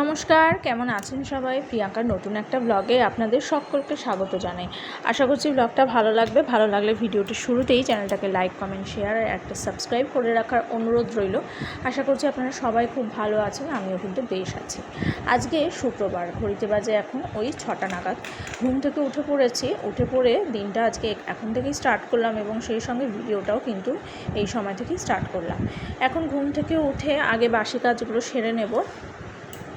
নমস্কার, কেমন আছেন সবাই? প্রিয়াঙ্কার নতুন একটা ব্লগে আপনাদের সকলকে স্বাগত জানাই। আশা করছি ব্লগটা ভালো লাগবে। ভালো লাগলে ভিডিওটি শুরুতেই চ্যানেলটাকে লাইক কমেন্ট শেয়ার আর একটা সাবস্ক্রাইব করে রাখার অনুরোধ রইল। আশা করছি আপনারা সবাই খুব ভালো আছেন, আমিও কিন্তু বেশ আছি। আজকে শুক্রবার, ঘড়িতে বাজে এখন ওই ছটা নাগাদ। ঘুম থেকে উঠে পড়েছি। উঠে পড়ে দিনটা আজকে এখন থেকেই স্টার্ট করলাম এবং সেই সঙ্গে ভিডিওটাও কিন্তু এই সময় থেকেই স্টার্ট করলাম। এখন ঘুম থেকে উঠে আগে বাসি কাজগুলো সেরে নেব।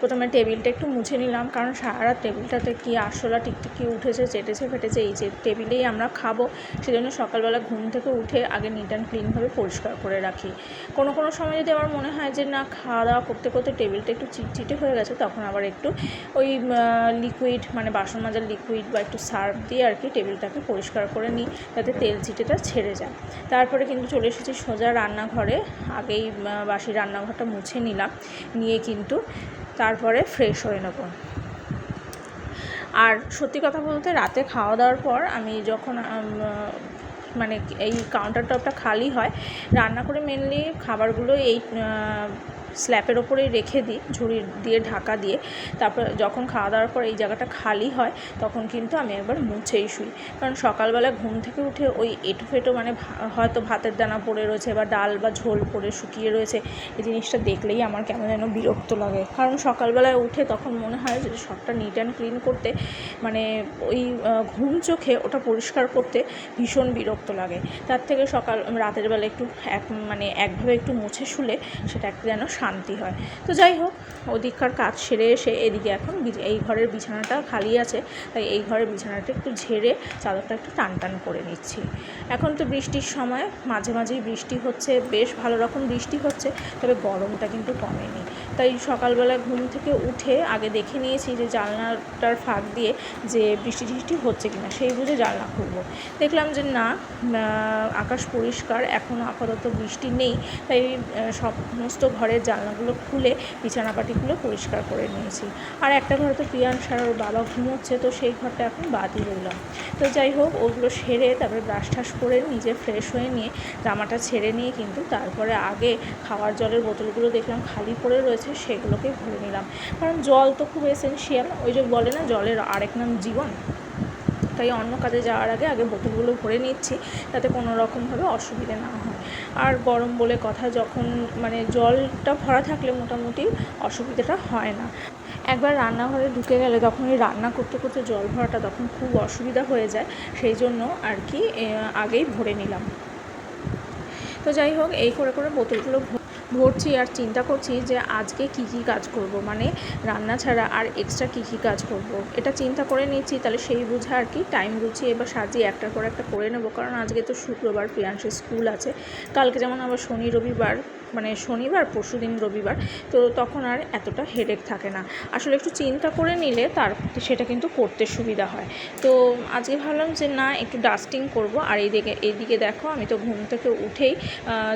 প্রথমে টেবিলটা একটু মুছে নিলাম, কারণ সারা টেবিলটাতে কি আরশোলা টিকটিকি উঠেছে, চেটেছে, ফেটেছে, এই যে টেবিলেই আমরা খাব, সেজন্য সকালবেলা ঘুম থেকে উঠে আগে নিট অ্যান্ড ক্লিনভাবে পরিষ্কার করে রাখি। কোনো কোনো সময় যদি আমার মনে হয় যে না খাওয়া দাওয়া করতে করতে টেবিলটা একটু চিটচিটে হয়ে গেছে, তখন আবার একটু ওই লিকুইড মানে বাসন মাজার লিকুইড বা একটু সার্ফ দিয়ে আর কি টেবিলটাকে পরিষ্কার করে নিই, যাতে তেল চিটেটা ছেড়ে যায়। তারপরে কিন্তু চলে এসেছি সোজা রান্নাঘরে, আগেই বাসি রান্নাঘরটা মুছে নিলাম, নিয়ে কিন্তু তারপরে ফ্রেশ হয়ে নেব। আর সত্যি কথা বলতে রাতে খাওয়া দাওয়ার পর আমি যখন মানে এই কাউন্টার টপটা খালি হয়, রান্না করে মেনলি খাবারগুলো এই স্ল্যাপের ওপরেই রেখে দিই, ঝুড়ি দিয়ে ঢাকা দিয়ে। তারপর যখন খাওয়া দাওয়ার পর এই জায়গাটা খালি হয়, তখন কিন্তু আমি একবার মুছেই শুই। কারণ সকালবেলা ঘুম থেকে উঠে ওই এঁটো ফেটো মানে হয়তো ভাতের দানা পড়ে রয়েছে বা ডাল বা ঝোল পড়ে শুকিয়ে রয়েছে, এই জিনিসটা দেখলেই আমার কেমন যেন বিরক্ত লাগে। কারণ সকালবেলায় উঠে তখন মনে হয় যে সবটা নিট অ্যান্ড ক্লিন করতে মানে ওই ঘুম চোখে ওটা পরিষ্কার করতে ভীষণ বিরক্ত লাগে। তার থেকে সকাল, রাতের বেলা একটু এক মানে একভাবে একটু মুছে শুলে সেটা একটা যেন শান্তি হয়। তো যাই হোক, ওদিককার কাজ সেরে এসে এদিকে এখন এই ঘরের বিছানাটা খালি আছে, তাই এই ঘরের বিছানাটা একটু ঝেড়ে চাদরটা একটু টান টান করে নিচ্ছি। এখন তো বৃষ্টির সময়, মাঝে মাঝেই বৃষ্টি হচ্ছে, বেশ ভালো রকম বৃষ্টি হচ্ছে, তবে গরমটা কিন্তু কমেনি। তাই সকালবেলা ঘুম থেকে উঠে আগে দেখে নিয়েছি যে জানলাটার ফাঁক দিয়ে যে বৃষ্টি টিষ্টি হচ্ছে কিনা, সেই বুঝে জানলা খুলবো। দেখলাম যে না আকাশ পরিষ্কার এখনও আপাতত বৃষ্টি নেই, তাই সমস্ত ঘরের জানলাগুলো খুলে বিছানাপাটিগুলো পরিষ্কার করে নিয়েছি। আর একটা ঘরে তো প্রিয়ান সার, ওর বাবা ঘুমোচ্ছে, তো সেই ঘরটা এখন বাদই রইলাম তো যাই হোক, ওগুলো সেরে তারপরে ব্রাশ ঠাস করে নিজে ফ্রেশ হয়ে নিয়ে জামাটা ছেড়ে নিয়ে কিন্তু তারপরে আগে খাওয়ার জলের বোতলগুলো দেখলাম খালি পড়ে রয়েছে সেগুলোকে ভরে নিলাম। কারণ জল তো খুব এসেন্সিয়াল ওই যে বলে না, জলের আরেক নাম জীবন। তাই অন্য কাজে যাওয়ার আগে আগে বোতলগুলো ভরে নিচ্ছি, যাতে কোনো রকমভাবে অসুবিধে না হয়। আর গরম বলে কথা, যখন মানে জলটা ভরা থাকলে মোটামুটি অসুবিধাটা হয় না। একবার রান্নাঘরে ঢুকে গেলে, তখন ওই রান্না করতে করতে জল ভরাটা তখন খুব অসুবিধা হয়ে যায়, সেই জন্য আর কি আগেই ভরে নিলাম। তো যাই হোক, এই করে করে বোতলগুলো ভরছি আর চিন্তা করছি যে আজকে কি কি কাজ করব। মানে রান্না ছাড়া আর এক্সট্রা কি কি কাজ করব। এটা চিন্তা করে নিচ্ছি, তাহলে সেই বুঝে আর কি টাইম গুছিয়ে বা সাজিয়ে একটার পর একটা করে নেব। কারণ আজকে তো শুক্রবার প্রিয়াংশের স্কুল আছে। কালকে যেমন আবার শনি, রবিবার মানে শনিবার, পরশু দিন রবিবার, তো তখন আর এতটা হেডেক থাকে না। আসলে একটু চিন্তা করে নিলে তার সেটা কিন্তু করতে সুবিধা হয়। তো আজকে ভাবলাম যে না, একটু ডাস্টিং করব। আর এইদিকে এইদিকে দেখো, আমি তো ঘুম থেকে উঠেই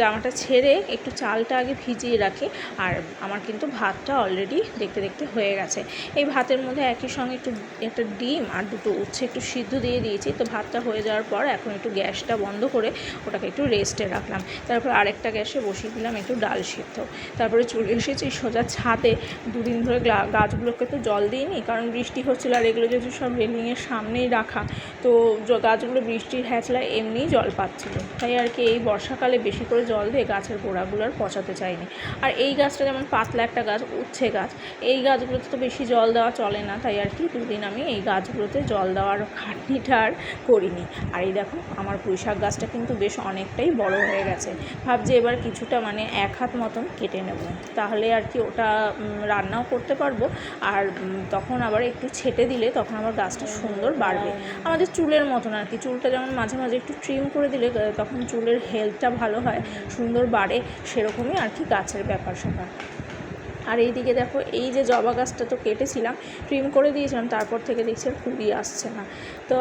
জামাটা ছেড়ে একটু চালটা আগে ভিজিয়ে রাখি। আর আমার কিন্তু ভাতটা অলরেডি দেখতে দেখতে হয়ে গেছে। এই ভাতের মধ্যে একই সঙ্গে একটু, একটা ডিম আর দুটো উচ্ছে একটু সিদ্ধ দিয়ে দিয়েছি। তো ভাতটা হয়ে যাওয়ার পর এখন একটু গ্যাসটা বন্ধ করে ওটাকে একটু রেস্টে রাখলাম। তারপর আরেকটা গ্যাসে বসিয়ে দিলাম। একটু ডাল সিদ্ধ। তারপরে চলে এসেছি সোজা ছাদে দুদিন ধরে গাছগুলোকে তো জল দিইনি, কারণ বৃষ্টি হচ্ছিল আর এগুলো যেহেতু সব রেলিংয়ের সামনেই রাখা, তো গাছগুলো বৃষ্টির হ্যাচলায় এমনিই জল পাচ্ছিলো। তাই আর কি এই বর্ষাকালে বেশি করে জল দিয়ে গাছের গোড়াগুলো আর পচাতে চাইনি। আর এই গাছটা যেমন পাতলা একটা গাছ, উচ্ছে গাছ, এই গাছগুলোতে তো বেশি জল দেওয়া চলে না, তাই আর কি দুদিন আমি এই গাছগুলোতে জল দেওয়ার খাটনিটা আর করিনি। আর এই দেখো, আমার পুঁইশাক গাছটা কিন্তু বেশ অনেকটাই বড় হয়ে গেছে। ভাবছি এবার কিছুটা মানে এক হাত মতন কেটে নেব। তাহলে আর কি ওটা রান্নাও করতে পারব। আর তখন আবার একটু ছেটে দিলে তখন আবার গাছটা সুন্দর বাড়বে। আমাদের চুলের মতন আর কি, চুলটা যেমন মাঝে মাঝে একটু ট্রিম করে দিলে তখন চুলের হেলথটা ভালো হয়, সুন্দর বাড়ে, সেরকমই আর কি গাছের ব্যাপার স্যাপার আর এইদিকে দেখো, এই যে জবা গাছটা তো কেটেছিলাম ট্রিম করে দিয়েছিলাম, তারপর থেকে দেখছি আর কুড়ি আসছে না। তো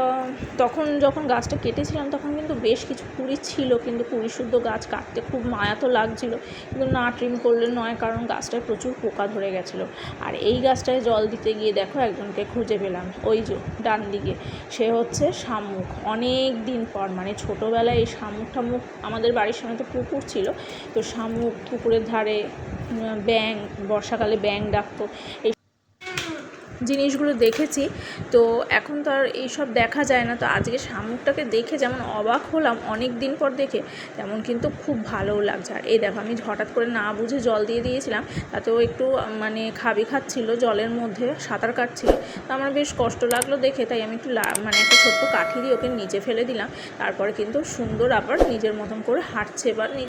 তখন যখন গাছটা কেটেছিলাম, তখন কিন্তু বেশ কিছু কুড়ি ছিল, কিন্তু কুড়ি শুদ্ধ গাছ কাটতে খুব মায়া তো লাগছিল। কিন্তু না ট্রিম করলে নয়, কারণ গাছটায় প্রচুর পোকা ধরে গেছিল। আর এই গাছটায় জল দিতে গিয়ে দেখো একজনকে খুঁজে পেলাম, ওই যে ডান দিকে। সে হচ্ছে শামুক। অনেক দিন পর মানে ছোটোবেলায় এই শামুক ঠামুক আমাদের বাড়ির সামনে তো পুকুর ছিল, তো শামুক পুকুরের ধারে ব্যাঙ, বর্ষাকালে ব্যাঙ ডাকতো। এই জিনিসগুলো দেখেছি। তো এখন তো আর এইসব দেখা যায় না। তো আজকে শামুকটাকে দেখে যেমন অবাক হলাম, অনেক দিন পর দেখে, তেমন কিন্তু খুব ভালোও লাগছে। আর এই দেখো, আমি হঠাৎ করে না বুঝে জল দিয়ে দিয়েছিলাম। তাতেও একটু মানে খাবি খাচ্ছিল জলের মধ্যে, সাঁতার কাটছিল। তো আমার বেশ কষ্ট লাগল দেখে, তাই আমি একটু মানে একটা ছোট্ট কাঠি দিয়ে ওকে নিচে ফেলে দিলাম। তারপরে কিন্তু সুন্দর আবার নিজের মতন করে হাঁটছে এবার